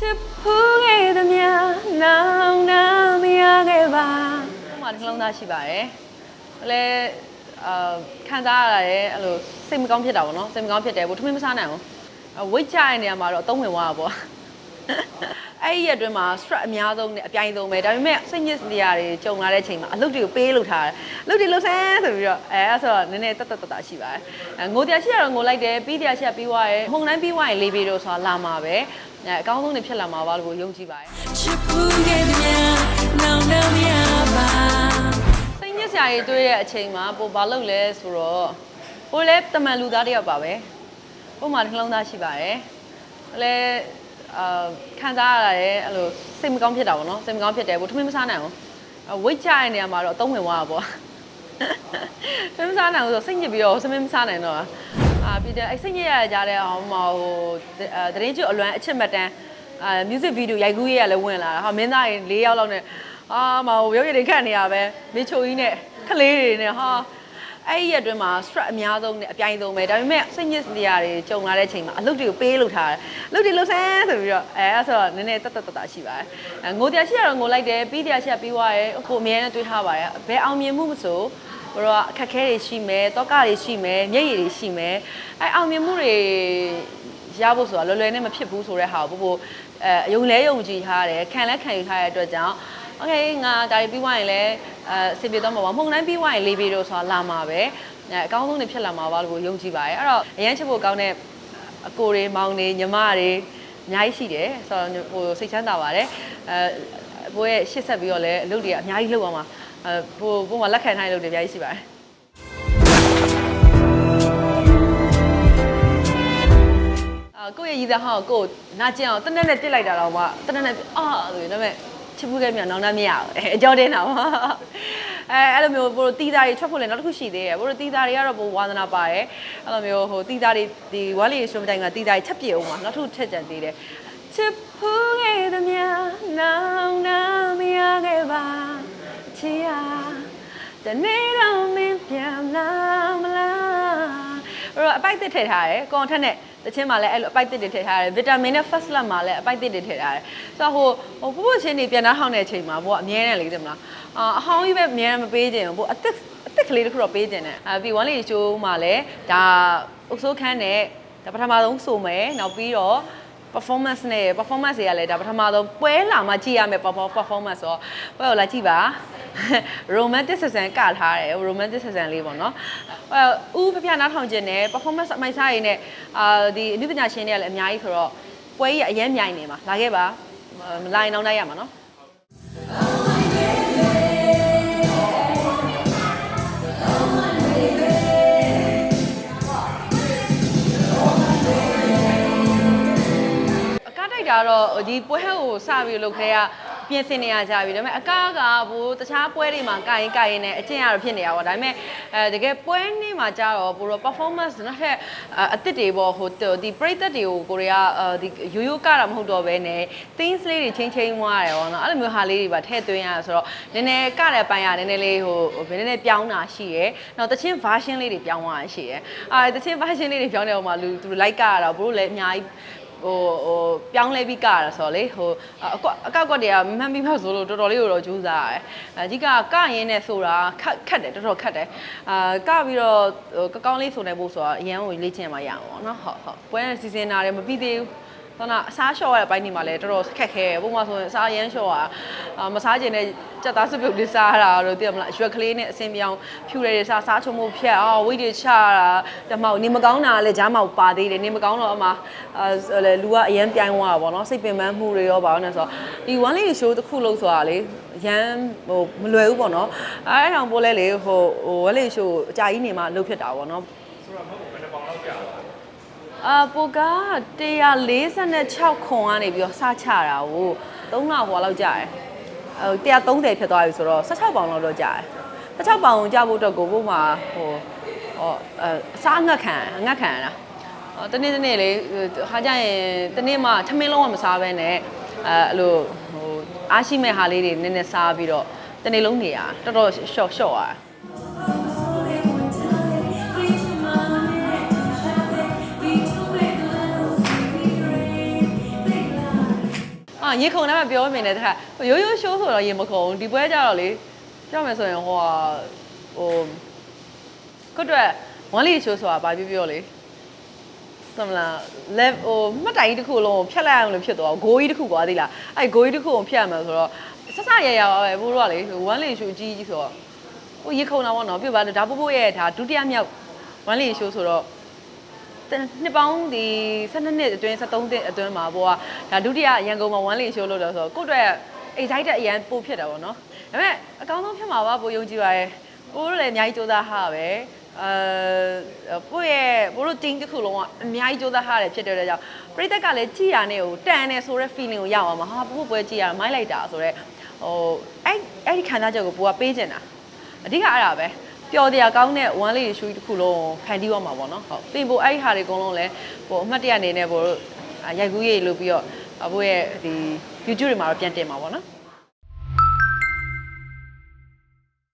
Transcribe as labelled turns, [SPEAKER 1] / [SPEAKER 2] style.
[SPEAKER 1] ချစ်ဖူးခဲ့သမျှနောင်နာမရခဲ့ပါဟိုမှာတစ်လုံးသားရှိပါတယ်ဟိုလဲအာခံစားရတယ်အဲ့လိုစိတ်မကောင်းဖြစ်တာပေါ့နော်စိတ်မကောင်းဖြစ်တယ်ဘို့ထမင်းမစားနိုင်ဘူးဝိတ်ချရတဲ့နေရာမှာတော့အသုံးဝင်သွားတာပေါ့ အဲ့ဒီရက်အတွင်းမှာ stress အများဆုံးနဲ့အပြိုင်ဆုံးပဲဒါပေမဲ့စိတ်ညစ်နေရာတွေကြုံလာတဲ့အချိန်မှာအလုပ်တွေကိုပေးလုပ်ထားတယ်အလုပ်တွေလုပ်ဆန်းဆိုပြီးတော့အဲအဲ့ဆိုတော့နည်းနည်းတက်တက်တက်တက်ရှိပါတယ်အဲငိုတရားရှိရတော့ငိုလိုက်တယ်ပြီးတရားရှိရပြီးသွားတယ်မှုန်တိုင်းပြီးသွားရင်လေးပြီးတော့ဆိုတာလာမှာပဲအဲအကောင်းဆုံးတွေဖြစ်လာမှာပါလို့ယုံကြည်ပါတယ်
[SPEAKER 2] ချစ်ဖူးခဲ့သည်များနောင်နာမရပါ
[SPEAKER 1] စိတ်ညစ်စရာတွေတွေ့တဲ့အချိန်မှာပိုဘာလုပ်လဲဆိုတော့ပိုလည်းတမန်လူသားတစ်ယောက်ပါပဲပို့မှာနှလုံးသားရှိပါတယ်လဲ အာခံစားရတယ်အဲ့လိုစိတ်မကောင်းဖြစ်တာပေါ့နော်စိတ်မကောင်းဖြစ်တယ်ဘို့ထမင်းမစားနိုင်ဘူးဝိတ်ချရတဲ့နေရာမှာတော့အသုံးဝင်သွားတာပေါ့ထမင်းမစားနိုင်ဘူးဆိုစိတ်ညစ်ပြီးတော့ထမင်းမစားနိုင်တော့အာပြီးတော့အဲ့စိတ်ညစ်ရတဲ့ကြားတဲ့အောင်မဟိုတရင်ကျွအလွမ်းအချစ်မတန်းအာ music video ရိုက်ကူးရေးရလည်းဝင်လာတာဟာမင်းသားတွေ၄ယောက်လောက်နဲ့အာမဟိုရုပ်ရည်တွေခတ်နေရပဲမေချိုကြီးနဲ့ခလေးတွေနဲ့ဟာ အဲ့ဒီရက်အတွင်းမှာ stress အများဆုံးနဲ့အပြိုင်ဆုံးပဲဒါပေမဲ့စိတ်ညစ်နေရာတွေကြုံလာတဲ့အချိန်မှာအလုပ်တွေကိုပေးလုပ်ထားတယ်အလုပ်တွေလုပ်ဆန်းဆိုပြီးတော့အဲအဲ့ဆိုတော့နည်းနည်းတက်တက်တက်တက်ရှိပါတယ်အဲငိုတရားရှိရတော့ငိုလိုက်တယ်ပြီးတရားရှိရပြီးသွားတယ်ကိုအမြဲတမ်းတွေးထားပါတယ်ဘယ်အောင်မြင်မှုမဆိုဘိုတော့အခက်ခဲတွေရှိမယ်တောကတွေရှိမယ်မျက်ရည်တွေရှိမယ်အဲအောင်မြင်မှုတွေရဖို့ဆိုတာလွယ်လွယ်နဲ့မဖြစ်ဘူးဆိုတဲ့ဟာကိုပို့ပို့အဲအယုံလဲယုံကြည်ထားတယ်ခံလဲခံယူထားတဲ့အတွက်ကြောင့် โอเคငါဒါတွေပြီးသွားရင်လည်းအဲအဆင်ပြေသွားမှာပါမှုန်တိုင်းပြီးသွားရင်လေးပြီးတော့ဆိုတာလာမှာပဲအဲအကောင်းဆုံးတွေဖြစ်လာမှာပါလို့ယုံကြည်ပါတယ်အဲ့တော့အရန်ချစ်ဖို့ကောင်းတဲ့အကိုတွေမောင်တွေညီမတွေအများကြီးရှိတယ်ဆိုတော့ဟိုစိတ်ချမ်းသာပါတယ်အဲဘိုးရဲ့ရှစ်ဆက်ပြီးတော့လည်းအလုပ်တွေကအများကြီးလုပ်အောင်ပါအဲဘိုးဘိုးမှာလက်ခံထားတဲ့လုပ်တွေအများကြီးရှိပါတယ်အာကိုယ့်ရဲ့ရည်သားဟောင်းကိုကိုနာကျင်အောင်တနက်နဲ့တစ်လိုက်တာတော့မှတနက်နဲ့အာဆိုရင်ဒါပေမဲ့ ချစ်ဖို့ခဲ့မြန်နောင်တမရဘူးအဲအကြောတင်းတော့အဲအဲ့လိုမျိုးဘို့တီးသားတွေထွက်ဖို့လည်းနောက်တစ်ခုရှိသေးတယ်ဘို့တီးသားတွေကတော့ဘို့ဝါသနာပါတယ်အဲ့လိုမျိုးဟိုတီးသားတွေဒီဝါလီရှုံးတိုင်းကတီးသားတွေချက်ပြေအောင်ပါနောက်တစ်ခုထက်ကြံသေးတယ်ချစ်ဖို့ခဲ့သမျှနောင်တမရခဲ့ပါချီယာတနေ့တော့မင်းပြန်လာမလားအဲ့တော့အပိုက်တစ်ထည့်ထားတယ်ကွန်ထက်နဲ့ တချင်းမှာလည်းအဲ့လိုအပိုက်တစ်တွေထည့်ထားတယ်ဗီတာမင်နဲ့ first lab မှာလည်းအပိုက်တစ်တွေထည့်ထားတယ်ဆိုတော့ဟိုဟိုဖူးဖူးချင်းတွေပြန်နှားဟောင်းတဲ့အချိန်မှာဘိုကအမြဲတမ်းလေသိမလားအာအဟောင်းကြီးပဲအမြဲတမ်းမပေးခြင်းဘူးဘိုအသက်အသက်ကလေးတစ်ခုတော့ပေးခြင်းတယ်အဲပြီး one lady show မှာလည်းဒါအုပ်စိုးခန်းနဲ့ဒါပထမဆုံးဆိုမယ်နောက်ပြီးတော့ performance နဲ့ performance တွေကလည်းဒါပထမဆုံးပွဲလာမှကြည့်ရမယ် performance ဆိုတော့ပွဲကိုလာကြည့်ပါ romantic ဆန်ဆန်ကထားတယ် romantic ဆန်ဆန်လေးပေါ့နော်အဲဦးဖဖနားထောင်ခြင်းနဲ့ performance အမိုက်စားရည်နဲ့အာဒီအနုပညာရှင်တွေကလည်းအများကြီးဆိုတော့ပွဲကြီးအရင်မြိုင်နေမှာလာခဲ့ပါမလာရင်တော့နိုင်ရမှာနော် တိုက်တာတော့ဒီပွဲကိုစပြီးလုပ်ခဲ့ရပြင်ဆင်နေရကြပြီဒါပေမဲ့အကားကဘိုးတခြားပွဲတွေမှာကာရင်ကာရင်နဲ့အကျင့်ရတော့ဖြစ်နေတာပေါ့ဒါပေမဲ့အဲတကယ်ပွဲနေ့မှာကြတော့ဘိုးတော့ performance နောက်ထပ်အစ်စ်တွေပေါ့ဟိုဒီပရိသတ်တွေကိုကိုရီးယားဒီရိုးရိုးကတာမဟုတ်တော့ဘဲနဲ့ things လေးတွေချင်းချင်းမွားရတယ်ပေါ့နော်အဲ့လိုမျိုးဟာလေးတွေပါထည့်သွင်းရဆိုတော့နည်းနည်းကတဲ့ပိုင်းကနည်းနည်းလေးဟိုဘယ်နည်းနည်းပြောင်းတာရှိရယ်နောက်တချင်း version လေးတွေပြောင်းသွားတာရှိရယ်အာတချင်း version လေးတွေပြောင်းတဲ့ဟိုမှာလူသူ like ကရတော့ဘိုးတို့လည်းအများကြီး ဟိုဟိုပြောင်းလဲပြီးကရတာဆိုတော့လေဟိုအကွက်အကောက်ကွက်တွေကမှန်ပြီးမှဆိုလို့တော်တော်လေးကိုတော့ကြိုးစားရတယ်အကြီးကကရင်းနဲ့ဆိုတာခက်ခက်တယ်တော်တော်ခက်တယ်အာကပြီးတော့ဟိုကကောင်းလေးဆိုနေဖို့ဆိုတော့အရန်ကိုလေ့ကျင့်မှရအောင်ပေါ့နော်ဟုတ်ဟုတ်ပွဲစီစဉ်တာလည်းမပြီးသေးဘူး သောနာအစားလျှော့ရတဲ့ဘိုင်းဒီမှာလည်းတော်တော်ခက်ခဲတယ်ပုံမှန်ဆိုရင်အစားရမ်းလျှော့တာအာမစားကျင်တဲ့ကြက်သားစပြုတ်လေးစားတာလို့သိရမလားရွက်ကလေးနဲ့အစင်ပြောင်းဖြူရည်စားစားချုံမှုဖြတ်အာဝိတ်တွေချတာတမောက်နေမကောင်းတာလည်းဂျားမောက်ပါသေးတယ်နေမကောင်းတော့အမအာလေလူကအရန်ပြိုင်းသွားတာပေါ့နော်စိတ်ပင်ပန်းမှုတွေရောပါအောင်လဲဆိုတော့ဒီ one lady show တစ်ခုလုံးဆိုတာလေရန်ဟိုမလွယ်ဘူးပေါ့နော်အဲအဲ့တောင်ပိုးလဲလေဟိုဟို one lady show အကြာကြီးနေမှလုပ်ဖြစ်တာပေါ့နော် အာပိုက146ခွန်ကနေပြီးတော့စချတာကို3လဟိုလောက်ကြာတယ်အဲ130ဖြစ်သွားပြီဆိုတော့16ပေါင်လောက်တော့ကြာတယ်16ပေါင်ကြာဖို့အတွက်ကိုဘုမှာဟိုဟောအဲအစားငတ်ခံငတ်ခံရတာဟောတနေ့တနေ့လေဟာကြရင်တနေ့မှထမင်းလုံးဝမစားဘဲနဲ့အဲအဲ့လိုဟိုအားရှိမဲ့ဟာလေးတွေနည်းနည်းစားပြီးတော့တနေ့လုံးနေရတော်တော်ရှော့ရှော့ရတာ ရေခုံထဲမှာပြောမိနေတယ်တခါရိုးရိုးရှိုးဆိုတော့ရေမခုံဘူးဒီပွဲကြတော့လေပြောမယ်ဆိုရင်ဟိုဟာဟိုကိုအတွက်ဝမ်လီရှိုးဆိုတာဘာပြောပြောလေသမလား level ဟိုမှတ်တိုင်ကြီးတစ်ခုလုံးကိုဖြတ်လိုက်အောင်လို့ဖြစ်သွားဂိုးကြီးတစ်ခုကွာသိလားအဲ့ဂိုးကြီးတစ်ခုကိုဖြတ်ရမှာဆိုတော့ဆက်စရရပါပဲဘိုးတို့ကလေဝမ်လီရှိုးကြီးကြီးဆိုတော့ဟိုရေခုံတာပေါ့နော်ပြပါလို့ဒါပို့ပို့ရဲ့ဒါဒုတိယမြောက်ဝမ်လီရှိုးဆိုတော့ နှစ်ပေါင်းဒီ12နှစ်အတွင်း73နှစ်အတွင်းမှာဘောကဒါဒုတိယရန်ကုန်မှာ1လီရှိုးလို့တော့ဆိုတော့ကိုယ့်အတွက် excited အရန်ပို့ဖြစ်တာပေါ့နော်ဒါပေမဲ့အကောင်းဆုံးဖြစ်မှာပါပိုယုံကြည်ပါရဲ့ပို့တို့လည်းအများကြီးစူးစမ်းဟာပဲအဲပို့ရဲ့ပို့တို့ team တစ်ခုလုံးကအများကြီးစူးစမ်းဟာတယ်ဖြစ်တဲ့အတွက်ကြောင့်ပရိသတ်ကလည်းကြည်ရနဲ့ဟိုတန်နေဆိုတဲ့ feeling ကိုရအောင်မှာဟာပို့ပွဲကြည်ရမိုင်းလိုက်တာဆိုတော့ဟိုအဲ့အဲ့ဒီခံစားချက်ကိုပို့ကပေးချင်တာအဓိကအဲ့ဒါပဲ ပျော်တရားကောင်းတဲ့ one lady shoe တစ်ခုလုံးကိုဖန်တီးရမှာပေါ့နော်ဟုတ်တင်ဖို့အဲ့ဒီဟာတွေအကုန်လုံးလည်းဟိုအမှတ်တရအနေနဲ့ပို့ရိုက်ကူးရေးလို့ပြီးတော့အဘိုးရဲ့ဒီ YouTube တွေမှာတော့ပြန်တင်မှာပေါ့နော်